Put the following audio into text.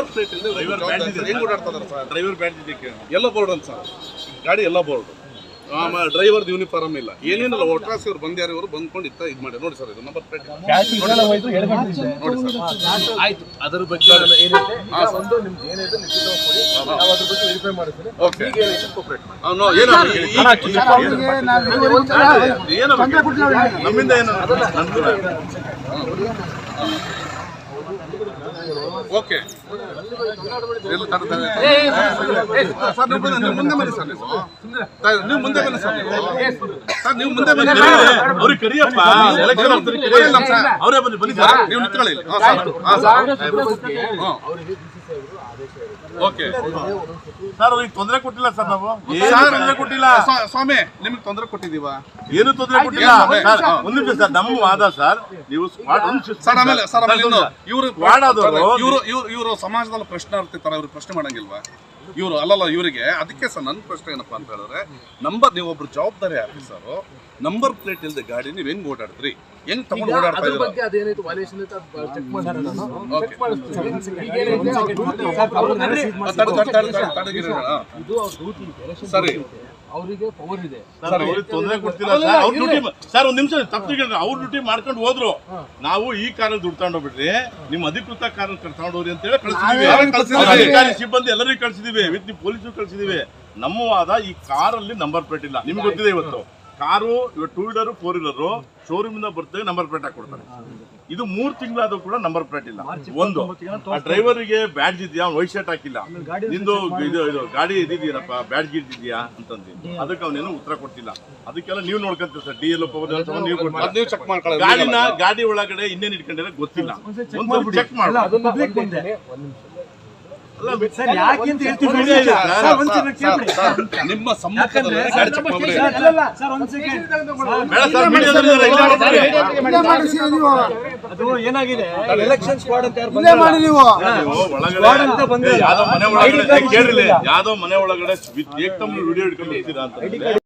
Number plate ಇಲ್ಲದೆ driver band ಇದೆ. ಹೆಂಗ್ ಓಡಾಡ್ತಾರೆ ಸರ್ ಡ್ರೈವರ್ ಬ್ಯಾಂಡ್ ಇದಕ್ಕೆ ಎಲ್ಲ ಬೋರ್ಡ್ ಅಂತ ಸರ್ ಗಾಡಿ ಎಲ್ಲ ಬೋರ್ಡ್ ಡ್ರೈವರ್ ಯೂನಿಫಾರ್ಮ್ ಇಲ್ಲ. ಏನೇನಿಲ್ಲ ಒಟ್ರಾಸಿ ಅವ್ರು ಬಂದ್ಯಾರ ಇವರು ಬಂದ್ಕೊಂಡು ಇತ್ತ ಇದು ಮಾಡಿ ನೋಡಿ ಸರ್ ಇದು ನಂಬರ್ ಪ್ಲೇಟ್ ನೋಡಿ ಸರ್ ಆಯ್ತು. ಅದ್ರ ಬಗ್ಗೆ ಏನಿದೆ? ಈಗ ಒಂದು ನಿಮ್ದು ಏನಿದೆ ಲಿಖಿತವಾಗಿ ಕೊಡಿ. ನಾವು ಅದ್ರ ಬಗ್ಗೆ ವೆರಿಫೈ ಮಾಡ್ತೀನಿ ಓಕೆ ಈಗ ಏನೈತೆ ಕೋಪರೇಟ್ ಮಾಡಿ. ಆ, ನೋ, ಏನು ಈ- ಈ- ಏನು ಬೇಕು? ನಮ್ಮಿಂದ ಏನು ಓಕೆ ಸರ್ ನೀವು ಮುಂದೆ ಬನ್ನಿ ಸರ್ ನೀವು ನೀವು ಮುಂದೆ ಬನ್ನಿ ಸರ್ ಸರ್ ನೀವು ಮುಂದೆ ಬನ್ನಿ ಅವ್ರಿಗೆ ಕರಿಯಪ್ಪ ಎಲೆಕ್ಷನ್. ಅವರೇ ಬನ್ನಿ ಬನ್ನಿ ಸರ್ ನೀವು ನಿಂತ್ಕೊಳ್ಳಿ. ಹಾಂ ಸರ್ ಹಾಂ ಸರ್ ಓಕೆ. ಸರ್ ಅವ್ರಿಗೆ ತೊಂದರೆ ಕೊಟ್ಟಿಲ್ಲ ಸರ್ ನಾವು? ತೊಂದರೆ ಕೊಟ್ಟಿಲ್ಲ. ಸ್ವಾಮಿ ನಿಮ್ಗೆ ತೊಂದರೆ ಕೊಟ್ಟಿದೀವ ಏನು ತೊಂದರೆ ಕೊಟ್ಟಿಲ್ಲ? ಒಂದ್ ನಿಮಿಷ ಸರ್ ನಮ್ಮ ವಾದ ಸರ್ ನೀವು ಸರ್ ಆಮೇಲೆ ಸರ್ ಆಮೇಲೆ ಇವರು ಇವರು ಇವರು ಇವರು ಸಮಾಜದಲ್ಲಿ ಪ್ರಶ್ನೆ ಆಗ್ತಿರ್ತಾರೆ ಇವ್ರು ಪ್ರಶ್ನೆ ಮಾಡಂಗಿಲ್ವಾ? ಇವರು ಅಲ್ಲಲ್ಲ ಇವರಿಗೆ. ಅದಕ್ಕೆ ಸರ್ ನನ್ನ ಪ್ರಶ್ನೆ ಏನಪ್ಪಾ ಅಂತ ಹೇಳಿದ್ರೆ ನಂಬರ್ ನೀವು ಒಬ್ರು ಜವಾಬ್ದಾರಿ ಆಫೀಸರ್ ನಂಬರ್ ಪ್ಲೇಟ್ ಇಲ್ಲದೆ ಗಾಡಿ ನೀವು ಹೆಂಗ್ ಓಡಾಡಿದ್ರಿ ಹೆಂಗ್ ತಗೊಂಡು ಓಡಾಡ್ತಾ ಇದ್ದೀರಾ? ಸರಿ. ಅವರಿಗೆ ಪವರ್ ಇದೆ. ಸರ್. ಅವ್ರಿಗೆ ತೊಂದರೆ ಕೊಡ್ತಿಲ್ಲ ಸರ್. ಅವ್ರ ಡ್ಯೂಟಿ ಸರ್ ಒಂದ್ ನಿಮಿಷ ತಪ್ಪಿಗೆ ಅವ್ರ ಡ್ಯೂಟಿ ಮಾಡ್ಕೊಂಡು ಹೋದ್ರು. ನಾವು ಈ ಕಾರಲ್ಲಿ ದುಡ್ಡು ತಗೊಂಡೋಗ್ಬಿಟ್ರಿ ನಿಮ್ಮ ಅಧಿಕೃತ ಕಾರ್ ತಗೊಂಡೋಗ್ರಿ ಅಂತ ಹೇಳಿ ಕಳಿಸಿದೀವಿ. ಅಧಿಕಾರಿ ಸಿಬ್ಬಂದಿ ಎಲ್ಲರಿಗೂ ಕಳಿಸಿದೀವಿ. ವಿತ್ ಪೊಲೀಸ್ ಕಳಿಸಿದೀವಿ ನಮ್ಮ ವಾದ ಈ ಕಾರಲ್ಲಿ ನಂಬರ್ ಪ್ಲೇಟ್ ಇಲ್ಲ. ನಿಮ್ಗೆ ಗೊತ್ತಿದೆ ಇವತ್ತು. ಕಾರು ಇವಾಗ two wheeler four wheeler showroom ಇಂದ ಬರ್ತೇವೆ ನಂಬರ್ ಪ್ಲೇಟ್ ಹಾಕೊಡ್ತಾರೆ ಇದು ಮೂರ್ ತಿಂಗಳಾದ್ರೂ ಕೂಡ ನಂಬರ್ ಪ್ಲೇಟ್ ಇಲ್ಲ. ಒಂದು ಆ ಡ್ರೈವರ್ಗೆ ಬ್ಯಾಡ್ಜ್ ಇದೆಯಾ? ವೈಟ್ ಶರ್ಟ್ ಹಾಕಿಲ್ಲ. ನಿಂದು ಇದು ಇದು ಗಾಡಿ ಇದಿದೆಯೇನಪ್ಪ ಬ್ಯಾಡ್ಜ್ ಇದೆಯಾ ಅಂತಂದು. ಅದಕ್ಕೆ ಅವನೇನು ಉತ್ತರ ಕೊಡ್ತಿಲ್ಲ ಅದಕ್ಕೆಲ್ಲ ನೀವು ನೋಡ್ಕೊಂತೀವಿ ಸರ್. ಡಿ ಎಲ್ ನೀವು ಅದ್ ಕೊಡ್ತೀರಾ? ನೀವು ಚೆಕ್ ಮಾಡ್ಕೊಳ್ಳಿ ಗಾಡಿನ ಗಾಡಿ ಒಳಗಡೆ ಇನ್ನೇನು ಇಟ್ಕೊಂಡಿರೋ ಗೊತ್ತಿಲ್ಲ. ಒಂದ್ಸಲ ಚೆಕ್ ಮಾಡ ನಿಮ್ಮ. ಅದು ಏನಾಗಿದೆ ಎಲೆಕ್ಷನ್ ಸ್ಕ್ವಾಡ್ ಅಂತ ಯಾರು ನೀವು ಒಳಗಡೆ ಸ್ಕ್ವಾಡ್ ಅಂತ ಬಂದ್ರೆ ಯಾವ್ದೋ ಮನೆ ಒಳಗಡೆ ಯಾವ್ದೋ ಮನೆ ಒಳಗಡೆ ವಿತ್ ವಿಡಿಯೋ ಹಿಡ್ಕೊಂಡು ಅಂತ